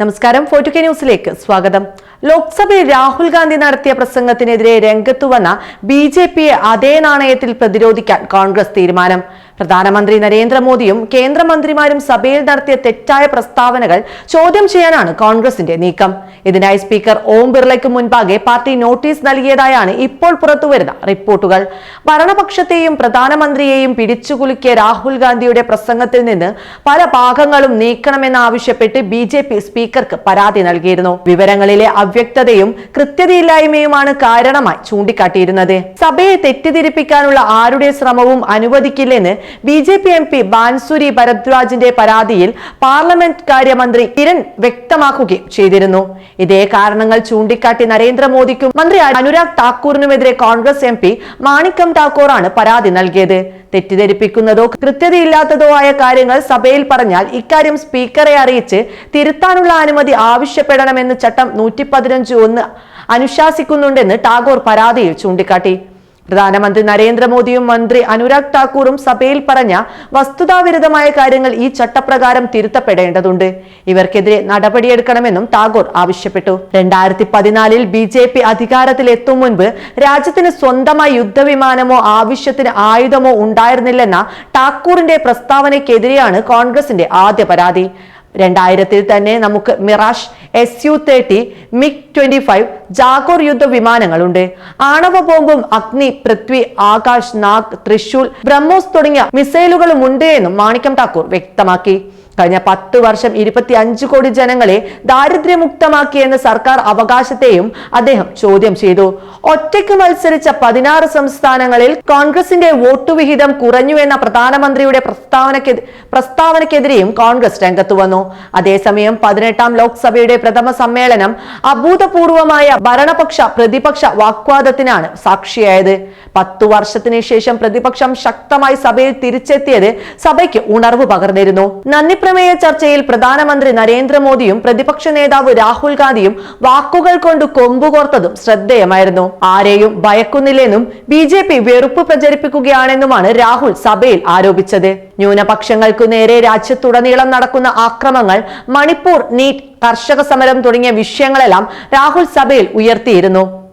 നമസ്കാരം. ഫോർട്ടു കെ ന്യൂസിലേക്ക് സ്വാഗതം. ലോക്സഭയിൽ രാഹുൽ ഗാന്ധി നടത്തിയ പ്രസംഗത്തിനെതിരെ രംഗത്തു വന്ന ബി ജെ പിയെ അതേ നാണയത്തിൽ പ്രതിരോധിക്കാൻ കോൺഗ്രസ് തീരുമാനം. പ്രധാനമന്ത്രി നരേന്ദ്രമോദിയും കേന്ദ്രമന്ത്രിമാരും സഭയിൽ നടത്തിയ തെറ്റായ പ്രസ്താവനകൾ ചോദ്യം ചെയ്യാനാണ് കോൺഗ്രസിന്റെ നീക്കം. ഇതിനായി സ്പീക്കർ ഓം ബിർളയ്ക്ക് മുൻപാകെ പാർട്ടി നോട്ടീസ് നൽകിയതായാണ് ഇപ്പോൾ പുറത്തുവരുന്ന റിപ്പോർട്ടുകൾ. ഭരണപക്ഷത്തെയും പ്രധാനമന്ത്രിയെയും പിടിച്ചുകുലുക്കിയ രാഹുൽ ഗാന്ധിയുടെ പ്രസംഗത്തിൽ നിന്ന് പല ഭാഗങ്ങളും നീക്കണമെന്നാവശ്യപ്പെട്ട് ബി ജെ പി സ്പീക്കർക്ക് പരാതി നൽകിയിരുന്നു. വിവരങ്ങളിലെ അവ്യക്തതയും കൃത്യതയില്ലായ്മയുമാണ് കാരണമായി ചൂണ്ടിക്കാട്ടിയിരുന്നത്. സഭയെ തെറ്റിദ്ധരിപ്പിക്കാനുള്ള ആരുടെ ശ്രമവും അനുവദിക്കില്ലെന്ന് B J P M P Bansuri ഭരദ്വാജിന്റെ പരാതിയിൽ പാർലമെന്റ് കാര്യമന്ത്രി കിരൺ വ്യക്തമാക്കുകയും ചെയ്തിരുന്നു. ഇതേ കാരണങ്ങൾ ചൂണ്ടിക്കാട്ടി നരേന്ദ്രമോദിക്കും മന്ത്രി അനുരാഗ് താക്കൂറിനുമെതിരെ കോൺഗ്രസ് എം പി മാണിക്കം താക്കൂറാണ് പരാതി നൽകിയത്. തെറ്റിദ്ധരിപ്പിക്കുന്നതോ കൃത്യതയില്ലാത്തതോ ആയ കാര്യങ്ങൾ സഭയിൽ പറഞ്ഞാൽ ഇക്കാര്യം സ്പീക്കറെ അറിയിച്ച് തിരുത്താനുള്ള അനുമതി ആവശ്യപ്പെടണമെന്ന് ചട്ടം നൂറ്റി പതിനഞ്ച് ഒന്ന് അനുശാസിക്കുന്നുണ്ടെന്ന് ടാഗോർ പരാതിയിൽ ചൂണ്ടിക്കാട്ടി. പ്രധാനമന്ത്രി നരേന്ദ്രമോദിയും മന്ത്രി അനുരാഗ് താക്കൂറും സഭയിൽ പറഞ്ഞ വസ്തുതാവിരുദ്ധമായ കാര്യങ്ങൾ ഈ ചട്ടപ്രകാരം തിരുത്തപ്പെടേണ്ടതുണ്ട്. ഇവർക്കെതിരെ നടപടിയെടുക്കണമെന്നും താക്കൂർ ആവശ്യപ്പെട്ടു. രണ്ടായിരത്തി പതിനാലിൽ ബി ജെ പി അധികാരത്തിൽ എത്തും മുൻപ് രാജ്യത്തിന് സ്വന്തമായി യുദ്ധവിമാനമോ ആവശ്യത്തിന് ആയുധമോ ഉണ്ടായിരുന്നില്ലെന്ന ടാക്കൂറിന്റെ പ്രസ്താവനയ്ക്കെതിരെയാണ് കോൺഗ്രസിന്റെ ആദ്യ പരാതി. രണ്ടായിരത്തിൽ തന്നെ നമുക്ക് Mirage S U thirty MiG twenty five Jaguar യുദ്ധ വിമാനങ്ങളുണ്ട്. ആണവ ബോംബും അഗ്നി പൃഥ്വി ആകാശ് നാഗ് തൃശൂൽ ബ്രഹ്മോസ് തുടങ്ങിയ മിസൈലുകളും ഉണ്ട് എന്നും മാണിക്കം ഠാക്കൂർ വ്യക്തമാക്കി. കഴിഞ്ഞ പത്ത് വർഷം ഇരുപത്തി അഞ്ച് കോടി ജനങ്ങളെ ദാരിദ്ര്യമുക്തമാക്കിയെന്ന സർക്കാർ അവകാശത്തെയും അദ്ദേഹം ചോദ്യം ചെയ്തു. ഒറ്റയ്ക്ക് മത്സരിച്ച പതിനാറ് സംസ്ഥാനങ്ങളിൽ കോൺഗ്രസിന്റെ വോട്ട് വിഹിതം കുറഞ്ഞു എന്ന പ്രധാനമന്ത്രിയുടെ പ്രസ്താവനയ്ക്ക് പ്രസ്താവനയ്ക്കെതിരെയും കോൺഗ്രസ് രംഗത്തു വന്നു. അതേസമയം പതിനെട്ടാം ലോക്സഭയുടെ പ്രഥമ സമ്മേളനം അഭൂതപൂർവമായ ഭരണപക്ഷ പ്രതിപക്ഷ വാഗ്വാദത്തിനാണ് സാക്ഷിയായത്. പത്തു വർഷത്തിന് ശേഷം പ്രതിപക്ഷം ശക്തമായി സഭയിൽ തിരിച്ചെത്തിയത് സഭയ്ക്ക് ഉണർവ് പകർന്നിരുന്നു. നന്ദി പ്രമേയ ചർച്ചയിൽ പ്രധാനമന്ത്രി നരേന്ദ്രമോദിയും പ്രതിപക്ഷ നേതാവ് രാഹുൽ ഗാന്ധിയും വാക്കുകൾ കൊണ്ട് കൊമ്പുകോർത്തതും ശ്രദ്ധേയമായിരുന്നു. ആരെയും ഭയക്കുന്നില്ലെന്നും ബി ജെ പി വെറുപ്പ് പ്രചരിപ്പിക്കുകയാണെന്നുമാണ് രാഹുൽ സഭയിൽ ആരോപിച്ചത്. ന്യൂനപക്ഷങ്ങൾക്കു നേരെ രാജ്യത്തുടനീളം നടക്കുന്ന ആക്രമങ്ങൾ മണിപ്പൂർ നീറ്റ് കർഷക സമരം തുടങ്ങിയ വിഷയങ്ങളെല്ലാം രാഹുൽ സഭയിൽ ഉയർത്തിയിരുന്നു.